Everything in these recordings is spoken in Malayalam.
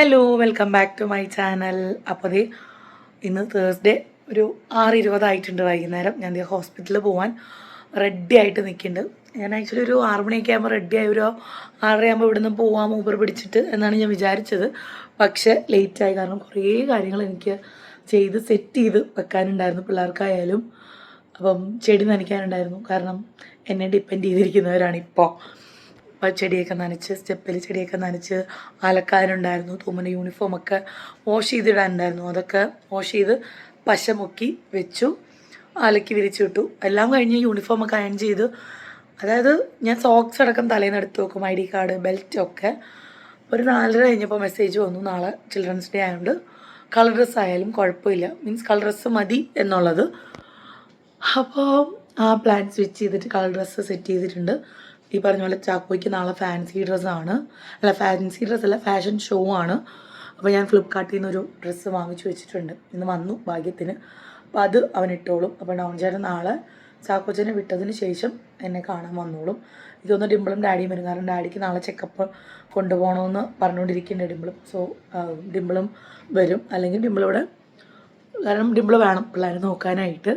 Hello welcome back to my channel അപ്പോൾ ദേ ഇന്ന് തേഴ്സ്ഡേ ഒരു ആറ് ഇരുപതായിട്ടുണ്ട് വൈകുന്നേരം. ഞാൻ ഹോസ്പിറ്റലിൽ പോകാൻ റെഡി ആയിട്ട് നിൽക്കുന്നുണ്ട് ഞാൻ ആക്ച്വലി ഒരു ആറ് മണിയൊക്കെ ആകുമ്പോൾ റെഡി ആയി. ഒരു ആറര ആകുമ്പോൾ ഇവിടുന്ന് പോവാം ഊബർ പിടിച്ചിട്ട് എന്നാണ് ഞാൻ വിചാരിച്ചത്. പക്ഷേ ലേറ്റായി കാരണം കുറേ കാര്യങ്ങൾ എനിക്ക് ചെയ്ത് സെറ്റ് ചെയ്ത് വെക്കാനുണ്ടായിരുന്നു പിള്ളേർക്കായാലും. അപ്പം ചെടി നനയ്ക്കാനുണ്ടായിരുന്നു. കാരണം എന്നെ ഡിപ്പെൻഡ് ചെയ്തിരിക്കുന്നവരാണ് ഇപ്പോൾ ചെടിയൊക്കെ നനച്ച് സ്റ്റെപ്പിൽ ചെടിയൊക്കെ നനച്ച് അലക്കാനുണ്ടായിരുന്നു തൂമന്റെ യൂണിഫോമൊക്കെ വാഷ് ചെയ്തിടാനുണ്ടായിരുന്നു. അതൊക്കെ വാഷ് ചെയ്ത് പശ മുക്കി വെച്ചു അലക്കി വിരിച്ചു വിട്ടു എല്ലാം കഴിഞ്ഞ് യൂണിഫോമൊക്കെ അയൺ ചെയ്ത് അതായത് ഞാൻ സോക്സ് അടക്കം തലേന്ന് എടുത്ത് വെക്കും ഐ ഡി കാർഡ് ബെൽറ്റൊക്കെ ഒരു നാലര കഴിഞ്ഞപ്പോൾ മെസ്സേജ് വന്നു നാളെ ചിൽഡ്രൻസ് ഡേ ആയതുകൊണ്ട് കളർ ഡ്രസ്സ് ആയാലും കുഴപ്പമില്ല. മീൻസ് കളർ ഡ്രസ്സ് മതി എന്നുള്ളത്. അപ്പോൾ ആ പ്ലാൻ സ്വിച്ച് ചെയ്തിട്ട് കളർ ഡ്രസ്സ് സെറ്റ് ചെയ്തിട്ടുണ്ട്. ഈ പറഞ്ഞ പോലെ ചാക്കോയ്ക്ക് നാളെ ഫാൻസി ഡ്രസ്സാണ് അല്ല ഫാൻസി ഡ്രസ്സ് അല്ല ഫാഷൻ ഷോ ആണ്. അപ്പോൾ ഞാൻ ഫ്ലിപ്കാർട്ടിൽ ഒരു ഡ്രസ്സ് വാങ്ങിച്ചു വെച്ചിട്ടുണ്ട്. ഇന്ന് വന്നു ഭാഗ്യത്തിന്. അപ്പോൾ അത് അവൻ ഇട്ടോളും. അപ്പോൾ ഡൗൺ നാളെ ചാക്കോച്ചനെ വിട്ടതിന് ശേഷം എന്നെ കാണാൻ വന്നോളും. ഇതൊന്ന് ഡിമ്പിളും ഡാഡിയും വരും. കാരണം ഡാഡിക്ക് നാളെ ചെക്കപ്പ് കൊണ്ടുപോകണമെന്ന് പറഞ്ഞുകൊണ്ടിരിക്കുന്നുണ്ട് ഡിമ്പിളും. സോ ഡിമ്പിളും വരും. അല്ലെങ്കിൽ ഡിമ്പിളിവിടെ കാരണം ഡിമ്പിൾ വേണം പിള്ളേരെ നോക്കാനായിട്ട്.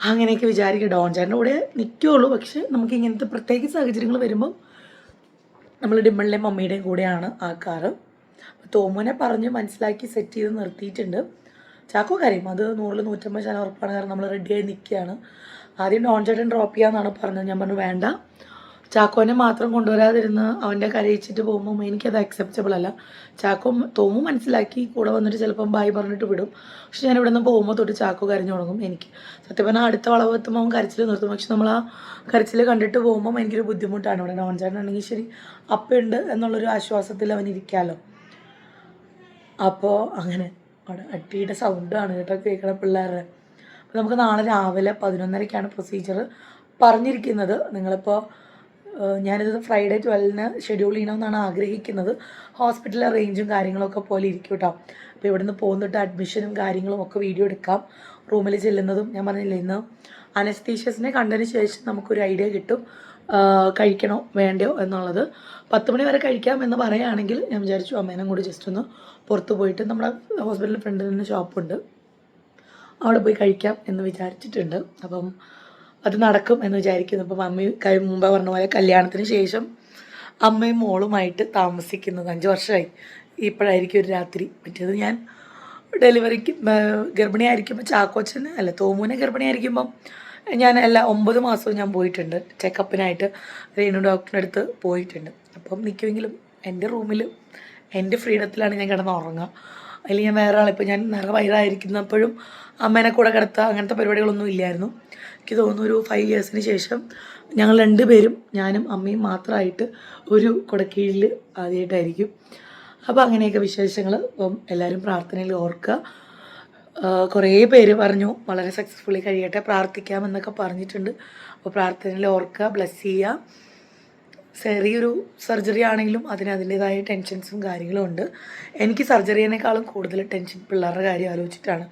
അങ്ങനെയൊക്കെ വിചാരിക്കുക ഡോൺ ചേട്ടന്റെ കൂടെ നിൽക്കുകയുള്ളൂ പക്ഷെ നമുക്ക് ഇങ്ങനത്തെ പ്രത്യേക സാഹചര്യങ്ങൾ വരുമ്പോൾ നമ്മൾ ഡിമ്പിളിന്റെയും മമ്മിയുടെയും കൂടെയാണ് ആക്കാറ് തോമുനെ പറഞ്ഞ് മനസ്സിലാക്കി സെറ്റ് ചെയ്ത് നിർത്തിയിട്ടുണ്ട്. ചാക്കോ കാര്യം അത് നൂറിൽ നൂറ്റമ്പത് ശതമാനം ഉറപ്പാണ്. കാരണം നമ്മൾ റെഡിയായി നിൽക്കുകയാണ് ആദ്യം ഡോൺ ചേട്ടൻ ഡ്രോപ്പ് ചെയ്യാമെന്നാണ് പറഞ്ഞത്. ഞാൻ പറഞ്ഞു വേണ്ട. ചാക്കോനെ മാത്രം കൊണ്ടുവരാതിരുന്ന് അവന്റെ കരയിച്ചിട്ട് പോകുമ്പോൾ എനിക്കത് അക്സെപ്റ്റബിൾ അല്ല. ചാക്കോ തോമു മനസ്സിലാക്കി കൂടെ വന്നിട്ട് ചിലപ്പം ബായ് പറഞ്ഞിട്ട് വിടും. പക്ഷെ ഞാൻ ഇവിടെ നിന്ന് പോകുമ്പോൾ തൊട്ട് ചാക്കോ കരഞ്ഞു തുടങ്ങും എനിക്ക്. സത്യം പറഞ്ഞാൽ അടുത്ത വളവ് എത്തുമ്പോൾ അവൻ കരച്ചിൽ നിർത്തും. പക്ഷെ നമ്മൾ ആ കരച്ചിൽ കണ്ടിട്ട് പോകുമ്പോൾ എനിക്കൊരു ബുദ്ധിമുട്ടാണ് ഇവിടെ. ഡോൺ ചേട്ടനാണെങ്കിൽ ശരി അപ്പുണ്ട് എന്നുള്ളൊരു ആശ്വാസത്തിൽ അവൻ ഇരിക്കാമല്ലോ അപ്പോൾ അങ്ങനെ അവിടെ അട്ടിയുടെ സൗണ്ടാണ് കേട്ടോ കേൾക്കണ പിള്ളേരുടെ. അപ്പോൾ നമുക്ക് നാളെ രാവിലെ പതിനൊന്നരയ്ക്കാണ് പ്രൊസീജിയർ പറഞ്ഞിരിക്കുന്നത് നിങ്ങളിപ്പോൾ ഞാനിത് ഫ്രൈഡേ ട്വൽവിന് ഷെഡ്യൂൾ ചെയ്യണമെന്നാണ് ആഗ്രഹിക്കുന്നത്. ഹോസ്പിറ്റലിലെ റേഞ്ചും കാര്യങ്ങളൊക്കെ പോലെ ഇരിക്കും കേട്ടോ അപ്പോൾ ഇവിടുന്ന് പോകുന്നിട്ട് അഡ്മിഷനും കാര്യങ്ങളും ഒക്കെ വീഡിയോ എടുക്കാം. റൂമിൽ ചെല്ലുന്നതും ഞാൻ പറഞ്ഞില്ല ഇന്ന് അനസ്തീഷ്യസിനെ കണ്ടതിന് ശേഷം നമുക്കൊരു ഐഡിയ കിട്ടും. കഴിക്കണോ വേണ്ടയോ എന്നുള്ളത്. പത്ത് മണി വരെ കഴിക്കാം എന്ന് പറയുകയാണെങ്കിൽ ഞാൻ വിചാരിച്ചു അമ്മേനും കൂടി ജസ്റ്റ് ഒന്ന് പുറത്ത് പോയിട്ട് നമ്മുടെ ഹോസ്പിറ്റലിൽ ഫ്രണ്ടിൽ നിന്ന് ഷോപ്പുണ്ട് അവിടെ പോയി കഴിക്കാം എന്ന് വിചാരിച്ചിട്ടുണ്ട്. അപ്പം അത് നടക്കും എന്ന് വിചാരിക്കുന്നു. ഇപ്പം മമ്മി കൈ മുമ്പ് പറഞ്ഞ പോലെ കല്യാണത്തിന് ശേഷം അമ്മയും മോളുമായിട്ട് താമസിക്കുന്നത്. അഞ്ച് വർഷമായി ഇപ്പോഴായിരിക്കും ഒരു രാത്രി. മറ്റേത് ഞാൻ ഡെലിവറിക്ക് ഗർഭിണിയായിരിക്കുമ്പോൾ ചാക്കോച്ചന് അല്ല തോമുവിനെ ഗർഭിണിയായിരിക്കുമ്പം ഞാൻ എല്ലാ ഒമ്പത് മാസവും ഞാൻ പോയിട്ടുണ്ട്. ചെക്കപ്പിനായിട്ട് രേണു ഡോക്ടറിന്റെ അടുത്ത് പോയിട്ടുണ്ട്. അപ്പം നിൽക്കുമെങ്കിലും എന്റെ റൂമിൽ എന്റെ ഫ്രീഡത്തിലാണ് ഞാൻ കിടന്ന് ഉറങ്ങുക. അതിൽ ഞാൻ വേറെ ഞാൻ നിറ വയറായിരിക്കുന്നപ്പോഴും അമ്മേനെ കൂടെ കിടത്തുക അങ്ങനത്തെ പരിപാടികളൊന്നും ഇല്ലായിരുന്നു. എനിക്ക് തോന്നുന്നു ഒരു ഫൈവ് ഇയേഴ്സിന് ശേഷം ഞങ്ങൾ രണ്ടുപേരും ഞാനും അമ്മയും മാത്രമായിട്ട് ഒരു കുടക്കീഴിൽ ആദ്യമായിട്ടായിരിക്കും അപ്പോൾ അങ്ങനെയൊക്കെ വിശേഷങ്ങൾ. ഇപ്പം എല്ലാവരും പ്രാർത്ഥനയിൽ ഓർക്കുക. കുറേ പേര് പറഞ്ഞു വളരെ സക്സസ്ഫുള്ളി കഴിയട്ടെ പ്രാർത്ഥിക്കാമെന്നൊക്കെ പറഞ്ഞിട്ടുണ്ട്. അപ്പോൾ പ്രാർത്ഥനയിൽ ഓർക്കുക ബ്ലെസ് ചെയ്യുക. ചെറിയൊരു സർജറി ആണെങ്കിലും അതിന് അതിന്റെതായ ടെൻഷൻസും കാര്യങ്ങളും ഉണ്ട്. എനിക്ക് സർജറിയേക്കാളും കൂടുതൽ ടെൻഷൻ പിള്ളേരുടെ കാര്യം ആലോചിച്ചിട്ടാണ്.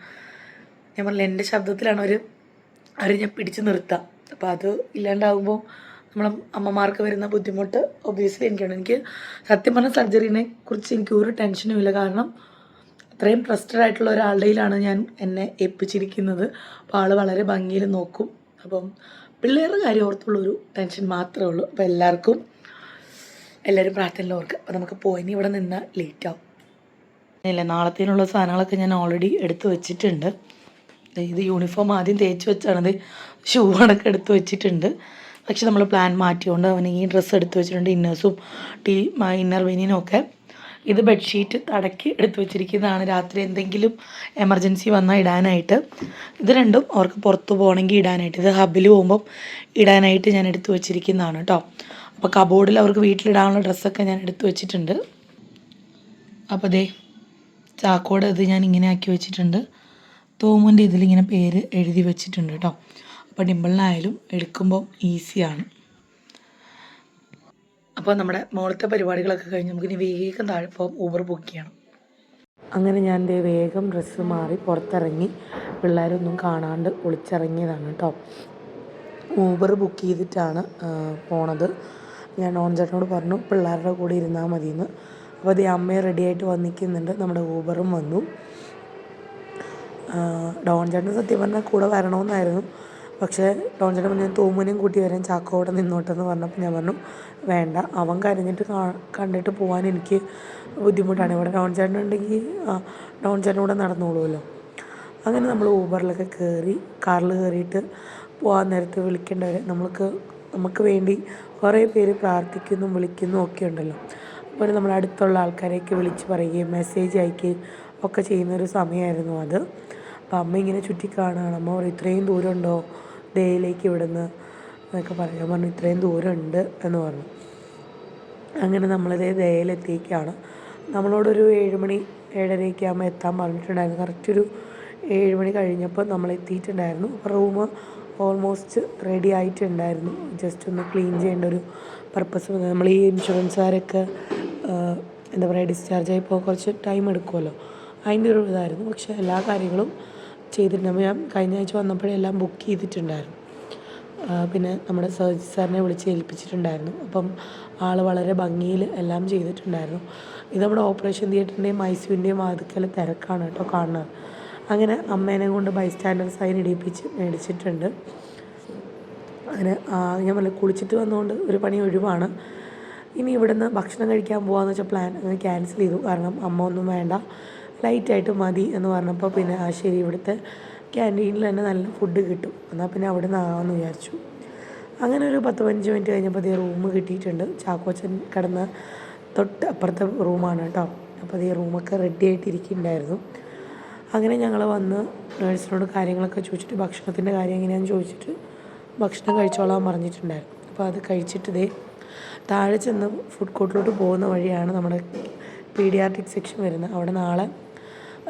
ഞാൻ പറഞ്ഞില്ല എന്റെ ശബ്ദത്തിലാണ് അവർ അറിഞ്ഞ പിടിച്ച് നിർത്താം. അപ്പോൾ അത് ഇല്ലാണ്ടാകുമ്പോൾ നമ്മളെ അമ്മമാർക്ക് വരുന്ന ബുദ്ധിമുട്ട് ഒബ്വിയസ്ലി എനിക്കാണ്. എനിക്ക് സത്യം പറഞ്ഞ സർജറിനെ കുറിച്ച് എനിക്ക് ഒരു ടെൻഷനും ഇല്ല. കാരണം അത്രയും ട്രസ്റ്റഡ് ആയിട്ടുള്ള ഒരാളുടെയിലാണ് ഞാൻ എന്നെ ഏൽപ്പിച്ചിരിക്കുന്നത്. അപ്പോൾ ആൾ വളരെ ഭംഗിയിൽ നോക്കും. അപ്പം പിള്ളേരുടെ കാര്യം ഓർത്തുള്ളൊരു ടെൻഷൻ മാത്രമേ ഉള്ളൂ. അപ്പോൾ എല്ലാവർക്കും എല്ലാവരും പ്രാർത്ഥനയിൽ ഓർക്കുക അപ്പോൾ നമുക്ക് പോയിനി ഇവിടെ നിന്ന് ലേറ്റ് ആവും. ഇല്ല നാളത്തേനുള്ള സാധനങ്ങളൊക്കെ ഞാൻ ഓൾറെഡി എടുത്തു വെച്ചിട്ടുണ്ട്. ഇത് യൂണിഫോം ആദ്യം തേച്ച് വെച്ചാണത് ഷൂ അടക്കം എടുത്ത് വെച്ചിട്ടുണ്ട്. പക്ഷെ നമ്മൾ പ്ലാൻ മാറ്റിയോണ്ട് അവന് ഈ ഡ്രസ്സ് എടുത്തു വെച്ചിട്ടുണ്ട് ഇന്നേഴ്സും ടീ ഇന്നർ വെനിനും ഒക്കെ. ഇത് ബെഡ്ഷീറ്റ് തടക്കി എടുത്തു വെച്ചിരിക്കുന്നതാണ്. രാത്രി എന്തെങ്കിലും എമർജൻസി വന്നാൽ ഇടാനായിട്ട്. ഇത് രണ്ടും അവർക്ക് പുറത്ത് പോകണമെങ്കിൽ ഇടാനായിട്ട്. ഇത് ഹബിൽ പോകുമ്പം ഇടാനായിട്ട് ഞാൻ എടുത്തു വെച്ചിരിക്കുന്നതാണ് കേട്ടോ അപ്പോൾ കബോർഡിൽ അവർക്ക് വീട്ടിലിടാനുള്ള ഡ്രസ്സൊക്കെ ഞാൻ എടുത്ത് വെച്ചിട്ടുണ്ട്. അപ്പോൾ ദേ ചാക്കോടെ ഇത് ഞാൻ ഇങ്ങനെ ആക്കി വെച്ചിട്ടുണ്ട്. തോമുന്റെ ഇതിലിങ്ങനെ പേര് എഴുതി വെച്ചിട്ടുണ്ട് കേട്ടോ അപ്പോൾ ഡിമ്പിളിനായാലും എടുക്കുമ്പോൾ ഈസിയാണ്. അപ്പോൾ നമ്മുടെ മുകളത്തെ പരിപാടികളൊക്കെ കഴിഞ്ഞ് നമുക്കിനി വേഗം താഴെ പോകാം ഊബർ ബുക്ക് ചെയ്യണം. അങ്ങനെ ഞാൻ ദേ വേഗം ഡ്രസ്സ് മാറി പുറത്തിറങ്ങി. പിള്ളേരൊന്നും കാണാണ്ട് ഒളിച്ചിറങ്ങിയതാണ് കേട്ടോ ഊബർ ബുക്ക് ചെയ്തിട്ടാണ് പോണത്. ഞാൻ ഓൺ ചേട്ടനോട് പറഞ്ഞു പിള്ളേരുടെ കൂടെ ഇരുന്നാൽ മതിയെന്ന്. അപ്പോൾ അതേ അമ്മയെ റെഡിയായിട്ട് വന്നിരിക്കുന്നുണ്ട്. നമ്മുടെ ഊബറും വന്നു. ഡോൺ ചേട്ടൻ സത്യം പറഞ്ഞാൽ കൂടെ വരണമെന്നായിരുന്നു. പക്ഷേ ഡോൺ ചേട്ടൻ പറഞ്ഞു തോമുനെയും കൂട്ടി വരാൻ ചാക്കോടെ നിന്നോട്ടെന്ന് പറഞ്ഞപ്പോൾ ഞാൻ പറഞ്ഞു വേണ്ട അവൻ കരഞ്ഞിട്ട് കണ്ടിട്ട് പോകാൻ എനിക്ക് ബുദ്ധിമുട്ടാണ്. ഇവിടെ ഡോൺ ചേട്ടൻ ഉണ്ടെങ്കിൽ ഡോൺ ചേട്ടൻ കൂടെ നടന്നോളുമല്ലോ അങ്ങനെ നമ്മൾ ഊബറിലൊക്കെ കയറി കാറിൽ കയറിയിട്ട് പോകാൻ നേരത്ത് വിളിക്കേണ്ടവരെ നമ്മൾക്ക് നമുക്ക് വേണ്ടി കുറേ പേര് പ്രാർത്ഥിക്കുന്നു വിളിക്കുന്നു ഒക്കെ ഉണ്ടല്ലോ. അപ്പോൾ നമ്മുടെ അടുത്തുള്ള ആൾക്കാരെയൊക്കെ വിളിച്ച് പറയുകയും മെസ്സേജ് അയക്കുകയും ഒക്കെ ചെയ്യുന്നൊരു സമയമായിരുന്നു അത്. അപ്പോൾ അമ്മ ഇങ്ങനെ ചുറ്റി കാണുകയാണ് അമ്മ പറയും ഇത്രയും ദൂരം ഉണ്ടോ ദേയിലേക്ക് ഇവിടുന്ന് എന്നൊക്കെ പറയാൻ ഞാൻ പറഞ്ഞു ഇത്രയും ദൂരം ഉണ്ട് എന്ന് പറഞ്ഞു. അങ്ങനെ നമ്മളിതേ ദയയിലെത്തിയേക്കാണ് നമ്മളോടൊരു ഏഴുമണി ഏഴരയൊക്കെ ആകുമ്പോൾ എത്താൻ പറഞ്ഞിട്ടുണ്ടായിരുന്നു. കറക്റ്റ് ഒരു ഏഴുമണി കഴിഞ്ഞപ്പോൾ നമ്മൾ എത്തിയിട്ടുണ്ടായിരുന്നു അപ്പോൾ റൂം ഓൾമോസ്റ്റ് റെഡി ആയിട്ടുണ്ടായിരുന്നു. ജസ്റ്റ് ഒന്ന് ക്ലീൻ ചെയ്യേണ്ട ഒരു പർപ്പസ് നമ്മൾ ഈ ഇൻഷുറൻസുകാരൊക്കെ എന്താ പറയുക ഡിസ്ചാർജ് ആയിപ്പോൾ കുറച്ച് ടൈം എടുക്കുമല്ലോ അതിന്റെ ഒരു ഇതായിരുന്നു. പക്ഷേ എല്ലാ കാര്യങ്ങളും ചെയ്തിട്ടുണ്ട്. ഞാൻ കഴിഞ്ഞ ആഴ്ച വന്നപ്പോഴേ എല്ലാം ബുക്ക് ചെയ്തിട്ടുണ്ടായിരുന്നു. പിന്നെ നമ്മുടെ സർജി സാറിനെ വിളിച്ച് ഏൽപ്പിച്ചിട്ടുണ്ടായിരുന്നു. അപ്പം ആൾ വളരെ ഭംഗിയിൽ എല്ലാം ചെയ്തിട്ടുണ്ടായിരുന്നു. ഇത് നമ്മുടെ ഓപ്പറേഷൻ തിയേറ്ററിന്റെയും ഐ സിയുവിന്റെയും വാതിക്കൽ തിരക്കാണ് കേട്ടോ കാണുന്നത്. അങ്ങനെ അമ്മേനെ കൊണ്ട് ബൈ സ്റ്റാൻഡർ സൈൻ ഇടിപ്പിച്ച് മേടിച്ചിട്ടുണ്ട്. അങ്ങനെ ഞാൻ പറഞ്ഞ കുളിച്ചിട്ട് വന്നുകൊണ്ട് ഒരു പണി ഒഴിവാണ്. ഇനി ഇവിടുന്ന് ഭക്ഷണം കഴിക്കാൻ പോകാമെന്ന് വെച്ചാൽ പ്ലാൻ അങ്ങനെ ക്യാൻസൽ ചെയ്തു. കാരണം അമ്മ ഒന്നും വേണ്ട. ലൈറ്റായിട്ട് മതി എന്ന് പറഞ്ഞപ്പോൾ പിന്നെ ആ ശരി ഇവിടുത്തെ ക്യാന്റീനിൽ തന്നെ നല്ല ഫുഡ് കിട്ടും. എന്നാൽ പിന്നെ അവിടെ നിന്ന് വിചാരിച്ചു. അങ്ങനെ ഒരു പത്ത് പതിനഞ്ച് മിനിറ്റ് കഴിഞ്ഞപ്പോൾ ഈ റൂം കിട്ടിയിട്ടുണ്ട്. ചാക്കോച്ചൻ കിടന്ന് തൊട്ട് അപ്പുറത്തെ റൂമാണ് കേട്ടോ. അപ്പോൾ ഈ റൂമൊക്കെ റെഡി ആയിട്ടിരിക്കുന്നുണ്ടായിരുന്നു. അങ്ങനെ ഞങ്ങൾ വന്ന് നേഴ്സിനോട് കാര്യങ്ങളൊക്കെ ചോദിച്ചിട്ട് ഭക്ഷണത്തിന്റെ കാര്യം എങ്ങനെയാണെന്ന് ചോദിച്ചിട്ട് ഭക്ഷണം കഴിച്ചോളാൻ പറഞ്ഞിട്ടുണ്ടായിരുന്നു. അപ്പോൾ അത് കഴിച്ചിട്ട് ദേ താഴെ ചെന്ന് ഫുഡ് കോർട്ടിലോട്ട് പോകുന്ന വഴിയാണ് നമ്മുടെ പീഡിയാട്രിക് സെക്ഷൻ വരുന്നത്. അവിടെ നാളെ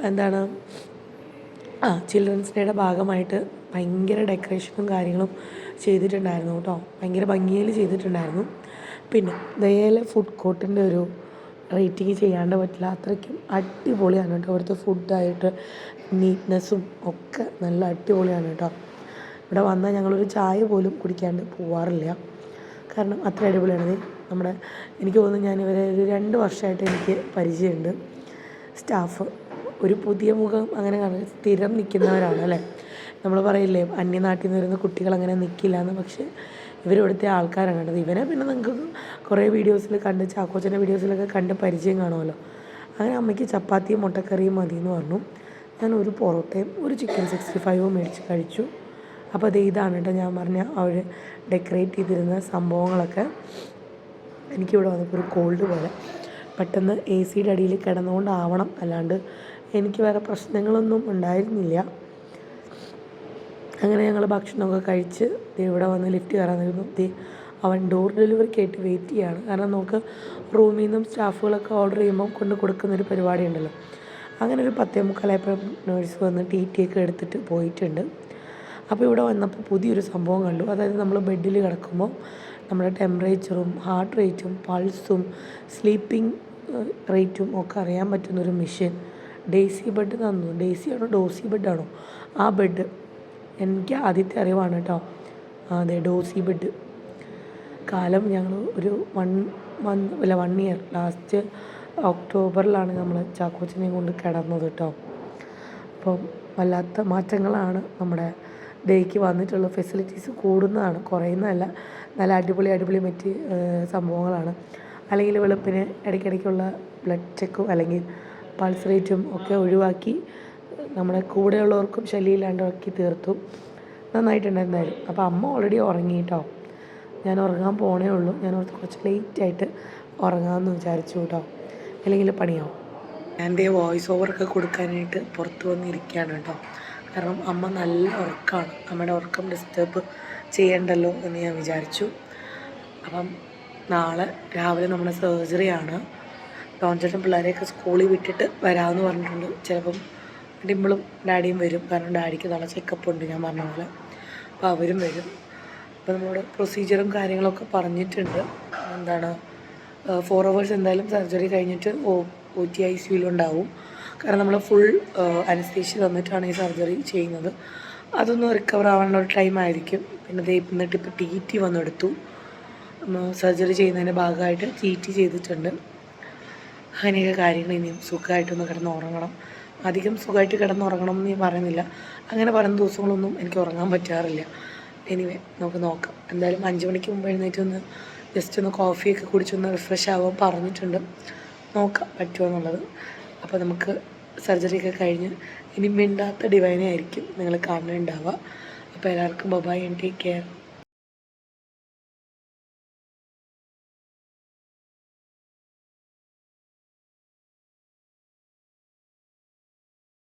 എന്താണ് ആ ചിൽഡ്രൻസ് ഡേയുടെ ഭാഗമായിട്ട് ഭയങ്കര ഡെക്കറേഷനും കാര്യങ്ങളും ചെയ്തിട്ടുണ്ടായിരുന്നു കേട്ടോ. ഭയങ്കര ഭംഗിയിൽ ചെയ്തിട്ടുണ്ടായിരുന്നു. പിന്നെ ദയയിലെ ഫുഡ് കോർട്ടിന്റെ ഒരു റേറ്റിംഗ് ചെയ്യാണ്ട് പറ്റില്ല. അത്രയ്ക്കും അടിപൊളിയാണ് കേട്ടോ. അവിടുത്തെ ഫുഡായിട്ട് നീറ്റ്നെസ്സും ഒക്കെ നല്ല അടിപൊളിയാണ് കേട്ടോ. ഇവിടെ വന്നാൽ ഞങ്ങളൊരു ചായ പോലും കുടിക്കാണ്ട് പോവാറില്ല. കാരണം അത്ര അടിപൊളിയാണ്. നമ്മുടെ എനിക്ക് തോന്നുന്നു ഞാൻ ഇവരെ ഒരു രണ്ട് വർഷമായിട്ട് എനിക്ക് പരിചയമുണ്ട്. സ്റ്റാഫ് ഒരു പുതിയ മുഖം അങ്ങനെ കാണുക സ്ഥിരം നിൽക്കുന്നവരാണ് അല്ലേ? നമ്മൾ പറയില്ലേ അന്യനാട്ടിൽ നിന്ന് വരുന്ന കുട്ടികൾ അങ്ങനെ നിൽക്കില്ല എന്ന്. പക്ഷേ ഇവരിവിടുത്തെ ആൾക്കാരാണ് കേട്ടത് ഇവനെ പിന്നെ നിങ്ങൾക്ക് കുറേ വീഡിയോസിൽ കണ്ട് ചാക്കോച്ചന്റെ വീഡിയോസിലൊക്കെ കണ്ട് പരിചയം കാണുമല്ലോ. അങ്ങനെ അമ്മയ്ക്ക് ചപ്പാത്തിയും മുട്ടക്കറിയും മതി എന്ന് പറഞ്ഞു. ഞാൻ ഒരു പൊറോട്ടയും ഒരു ചിക്കൻ സിക്സ്റ്റി ഫൈവും മേടിച്ച് കഴിച്ചു. അപ്പോൾ അത് ഇതാണ് കേട്ടോ ഞാൻ പറഞ്ഞ അവർ ഡെക്കറേറ്റ് ചെയ്തിരുന്ന സംഭവങ്ങളൊക്കെ. എനിക്കിവിടെ വന്നപ്പോൾ ഒരു കോൾഡ് പോലെ. പെട്ടെന്ന് എ സിയുടെ അടിയിൽ കിടന്നുകൊണ്ടാവണം. അല്ലാണ്ട് എനിക്ക് വേറെ പ്രശ്നങ്ങളൊന്നും ഉണ്ടായിരുന്നില്ല. അങ്ങനെ ഞങ്ങൾ ഭക്ഷണമൊക്കെ കഴിച്ച് ഇവിടെ വന്ന് ലിഫ്റ്റ് കയറാൻ ദേ അവൻ ഡോർ ഡെലിവറിക്ക് ആയിട്ട് വെയിറ്റ് ചെയ്യുകയാണ് കാരണം നമുക്ക് റൂമിൽ നിന്നും സ്റ്റാഫുകളൊക്കെ ഓർഡർ ചെയ്യുമ്പോൾ കൊണ്ട് കൊടുക്കുന്നൊരു പരിപാടി ഉണ്ടല്ലോ അങ്ങനെ ഒരു പത്തേ മുക്കാലായപ്പോൾ നേഴ്സ് വന്ന് ടി ടി ഒക്കെ എടുത്തിട്ട് പോയിട്ടുണ്ട്. അപ്പോൾ ഇവിടെ വന്നപ്പോൾ പുതിയൊരു സംഭവം കണ്ടു. അതായത് നമ്മൾ ബെഡിൽ കിടക്കുമ്പോൾ നമ്മുടെ ടെമ്പറേച്ചറും ഹാർട്ട് റേറ്റും പൾസും സ്ലീപ്പിംഗ് റേറ്റും ഒക്കെ അറിയാൻ പറ്റുന്നൊരു മെഷീൻ ഡേസി ബെഡ് തന്നു. ഡേസി ആണോ ഡോസി ബെഡാണോ ആ ബെഡ് എനിക്ക് ആദ്യത്തെ അറിവാണ് കേട്ടോ. അതെ ഡോസി ബെഡ്. കാലം ഞങ്ങൾ ഒരു വൺ മന്ത് അല്ല വൺ ഇയർ ലാസ്റ്റ് ഒക്ടോബറിലാണ് നമ്മൾ ചാക്കോച്ചനെയും കൊണ്ട് കിടന്നത് കേട്ടോ. അപ്പം വല്ലാത്ത മാറ്റങ്ങളാണ് നമ്മുടെ ഡേക്ക് വന്നിട്ടുള്ള ഫെസിലിറ്റീസ് കൂടുന്നതാണ്. കുറയുന്നതല്ല. നല്ല അടിപൊളി അടിപൊളി മറ്റ് സംഭവങ്ങളാണ്. അല്ലെങ്കിൽ വെളുപ്പിന് ഇടയ്ക്കിടയ്ക്കുള്ള ബ്ലഡ് ചെക്കും അല്ലെങ്കിൽ പൾസ് റേറ്റും ഒക്കെ ഒഴിവാക്കി നമ്മുടെ കൂടെയുള്ളവർക്കും ശല്യമില്ലാണ്ടാക്കി തീർത്തു. നന്നായിട്ടുണ്ടായിരുന്നായിരുന്നു. അപ്പോൾ അമ്മ ഓൾറെഡി ഉറങ്ങി കേട്ടോ ഞാൻ ഉറങ്ങാൻ പോണേ ഉള്ളൂ. ഞാൻ ഓർത്ത് കുറച്ച് ലേറ്റായിട്ട് ഉറങ്ങാമെന്ന് വിചാരിച്ചു കേട്ടോ. അല്ലെങ്കിൽ പണിയാവും. ഞാൻ എന്റെ വോയിസ് ഓവറൊക്കെ കൊടുക്കാനായിട്ട് പുറത്ത് വന്നിരിക്കുകയാണ് കേട്ടോ. കാരണം അമ്മ നല്ല ഉറക്കമാണ് അമ്മയുടെ ഉറക്കം ഡിസ്റ്റർബ് ചെയ്യണ്ടല്ലോ എന്ന് ഞാൻ വിചാരിച്ചു. അപ്പം നാളെ രാവിലെ നമ്മുടെ സർജറിയാണ് ടോൺചേട്ടൻ പിള്ളേരെയൊക്കെ സ്കൂളിൽ വിട്ടിട്ട് വരാമെന്ന് പറഞ്ഞിട്ടുണ്ട്. ചിലപ്പം ഡിമ്പിളും ഡാഡിയും വരും. കാരണം ഡാഡിക്ക് നാളെ ചെക്കപ്പ് ഉണ്ട് ഞാൻ പറഞ്ഞ പോലെ. അപ്പോൾ അവരും വരും. അപ്പോൾ നമ്മളോട് പ്രൊസീജിയറും കാര്യങ്ങളൊക്കെ പറഞ്ഞിട്ടുണ്ട്. എന്താണ് ഫോർ അവേഴ്സ് എന്തായാലും സർജറി കഴിഞ്ഞിട്ട് ഒ ഒ ടി ഐ സിയിലുണ്ടാവും കാരണം നമ്മൾ ഫുൾ അനസ്തേഷ്യ തന്നിട്ടാണ് ഈ സർജറി ചെയ്യുന്നത്. അതൊന്ന് റിക്കവർ ആവാനുള്ള ഒരു ടൈം ആയിരിക്കും. പിന്നെ എന്നിട്ട് ഇപ്പോൾ ടി ടി വന്നെടുത്തു. സർജറി ചെയ്യുന്നതിന്റെ ഭാഗമായിട്ട് ടി ടി ചെയ്തിട്ടുണ്ട്. അങ്ങനെയൊക്കെ കാര്യങ്ങൾ ഇനിയും സുഖമായിട്ടൊന്ന് കിടന്നുറങ്ങണം അധികം സുഖമായിട്ട് കിടന്നുറങ്ങണം എന്ന് ഞാൻ പറയുന്നില്ല. അങ്ങനെ പറയുന്ന ദിവസങ്ങളൊന്നും എനിക്ക് ഉറങ്ങാൻ പറ്റാറില്ല. എനിവേ നമുക്ക് നോക്കാം. എന്തായാലും അഞ്ച് മണിക്ക് മുമ്പ് എഴുന്നേറ്റ് ഒന്ന് ജസ്റ്റ് ഒന്ന് കോഫിയൊക്കെ കുടിച്ചൊന്ന് റിഫ്രഷ് ആവാൻ പറഞ്ഞിട്ടുണ്ട്. നോക്കാം പറ്റുമോ എന്നുള്ളത്. അപ്പോൾ നമുക്ക് സർജറിയൊക്കെ കഴിഞ്ഞ് ഇനി മിണ്ടാത്ത ഡിവൈനെ ആയിരിക്കും നിങ്ങൾ കാണുന്നുണ്ടാവുക. അപ്പോൾ എല്ലാവർക്കും ബബായ് ആൻഡ് ടേക്ക് കെയർ